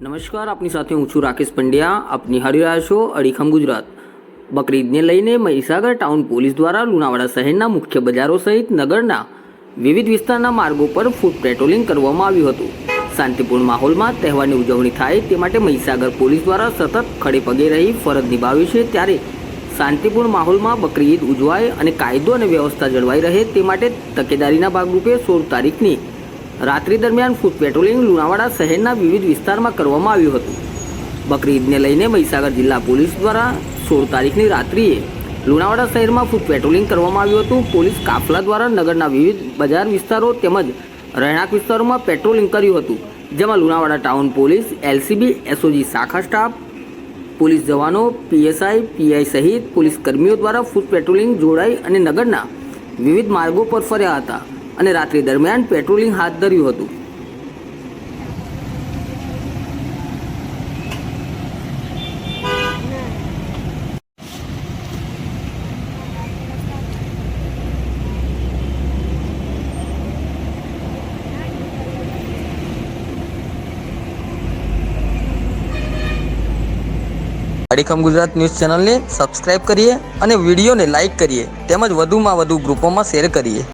નમસ્કાર, આપની સાથે હું છું રાકેશ પંડ્યા. આપની હરી રહ્યા છો અડીખમ ગુજરાત. બકરીદને લઈને મહીસાગર ટાઉન પોલીસ દ્વારા લુણાવાડા શહેરના મુખ્ય બજારો સહિત નગરના વિવિધ વિસ્તારના માર્ગો પર ફૂટ પેટ્રોલિંગ કરવામાં આવ્યું હતું. શાંતિપૂર્ણ માહોલમાં તહેવારની ઉજવણી થાય તે માટે મહીસાગર પોલીસ દ્વારા સતત ખડે પગે રહી ફરજ નિભાવી છે ત્યારે શાંતિપૂર્ણ માહોલમાં બકરી ઈદ ઉજવાય અને કાયદો અને વ્યવસ્થા જળવાઈ રહે તે માટે તકેદારીના ભાગરૂપે સોળ તારીખની રાત્રિ દરમિયાન ફૂટ પેટ્રોલિંગ લુણાવાડા શહેરના વિવિધ વિસ્તારમાં કરવામાં આવ્યું હતું. બકરી ઈદને લઈને મહીસાગર જિલ્લા પોલીસ દ્વારા સોળ તારીખની રાત્રિએ લુણાવાડા શહેરમાં ફૂટ પેટ્રોલિંગ કરવામાં આવ્યું હતું. પોલીસ કાફલા દ્વારા નગરના વિવિધ બજાર વિસ્તારો તેમજ રહેણાંક વિસ્તારોમાં પેટ્રોલિંગ કર્યું હતું. જેમાં Lunawada town police, LCB, SOG શાખા સ્ટાફ, પોલીસ જવાનો, પીએસઆઈ, પીઆઈ સહિત પોલીસ કર્મીઓ દ્વારા ફૂટ પેટ્રોલિંગ જોડાઈ અને નગરના વિવિધ માર્ગો પર ફર્યા હતા. અને રાત્રિ દરમિયાન પેટ્રોલિંગ હાથ ધર્યું હતું. અડીખમ ગુજરાત ન્યૂઝ ચેનલને સબસ્ક્રાઇબ કરીએ અને વિડીયોને લાઇક કરીએ. તેમજ વધુમાં વધુ ગ્રુપોમાં શેર કરીએ.